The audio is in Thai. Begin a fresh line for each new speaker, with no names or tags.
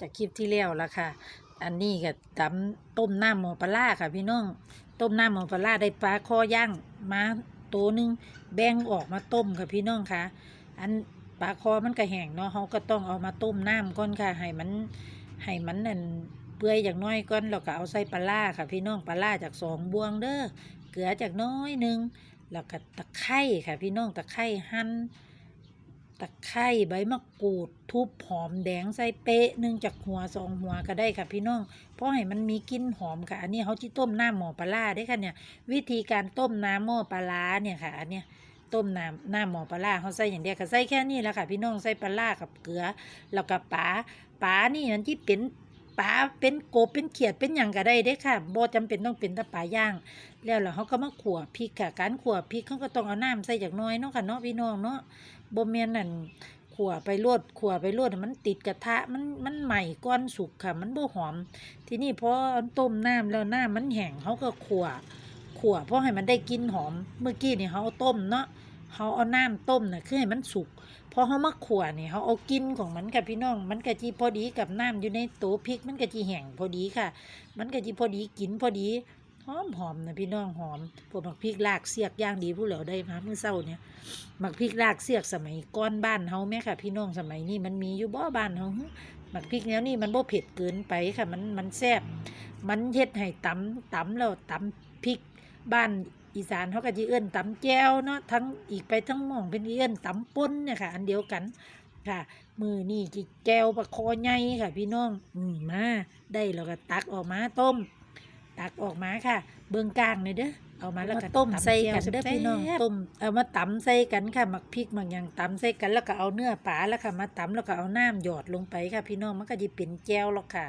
จากคลิปที่แล้วละค่ะ อันนี้ก็ตำต้มน้ำหมอปลาร้าค่ะพี่น้อง ต้มน้ำหมอปลาร้าได้ปลาคอย่างมาตัวหนึงแบ่งออกมาต้มค่ะพี่น้องค่ะ อันปลาคอมันก็แห้งเนาะเขาก็ต้องเอามาต้มน้ำก่อนค่ะ ให้มันให้มันนั่นเปื่อยอย่างน้อยก่อนแล้วก็เอาใส่ปลาร้าค่ะ พี่น้องปลาร้าจากสองบวงเด้อ เกลือจากน้อยหนึง แล้วก็ตะไคร้ค่ะพี่น้องตะไคร้หั่น ตะไคร้ใบมะกรูด ทุบหอมแดงใส่เป๊ะหนึ่งจากหัวสองหัวก็ได้ค่ะพี่น้อง เพราะให้มันมีกลิ่นหอมค่ะ อันนี้เขาที่ต้มน้ำหม้อปลาได้ค่ะเนี่ย วิธีการต้มน้ำหม้อปลาเนี่ยค่ะ อันเนี้ยต้มน้ำน้ำหม้อปลาเขาใส่อย่างเดียวก็ใส่แค่นี้แล้วค่ะ พี่น้องใส่ปลาร้ากับเกลือแล้วก็ปลาปลานี่มันที่เป็น ปลาเป็นกบเป็นเขียดเป็นอย่างก็ได้เด้ค่ะบ่จำเป็นต้องเป็นตะปลาย่าง แล้วล่ะเขาก็มาขั่วพริกค่ะการขั่วพริกเขาก็ต้องเอาน้ำใส่จากน้อยเนาะค่ะเนาะพี่น้องเนาะบ่แม่นนั่นขั่วไปรวดขั่วไปรวดมันติดกระทะมันมันใหม่ก้อนสุกค่ะ มันบ่หอม ทีนี้พอต้มน้ำแล้วน้ำมันแห้งเขาก็ขั่วขั่วเพราะให้มันได้กลินหอมเมื่อกี้นี่เขาเอาต้มเนาะ เขาเอาน้ำต้มน่ะคือให้มันสุกพอเขามาขั่วนี่เขาเอากินของมันค่ะพี่น้อง มันก็จีพอดีกับน้ำอยู่ในโตพริก มันก็จีแห้งพอดีค่ะ มันก็จีพอดีกินพอดีหอมหอมนะพี่น้องหอมพวกผักพริกลากเสียกย่างดีผู้เหลียวได้มาเมื่อเช้าเนี่ยหมักพริกรากเสียกสมัยก้อนบ้านเฮาแม่ค่ะ พี่น้องสมัยนี้มันมีอยู่บ่บ้านเฮาหมักพริกแนวนี้มันบ่เผ็ดเกินไปค่ะ มันมันแซ่บมันเฮ็ดให้ตำตำแล้วตำพริกบ้าน อีสานเขาก็สิเอิ้นตำแจ่วเนาะทั้งอีกไปทั้งหม่องเป็นเอิ้นตำป่นเนี่ยค่ะ อันเดียวกันค่ะ มือนี่จิแก้วปลาคอใหญ่ค่ะ พี่น้องอืมมาได้แล้วก็ตักออกมาต้ม ตักออกมาค่ะ เบื้องกลางเลยเด้อเอามาแล้วก็ต้มใส่กันเด้อพี่น้องต้มเอามาตำใส่กันค่ะหมักพริกหมักอย่างตำใส่กันแล้วก็เอาเนื้อปลาแล้วค่ะมาตำแล้วก็เอาน้ำหยอดลงไปค่ะ พี่น้องมันก็จะเป็นแก้วแล้วค่ะ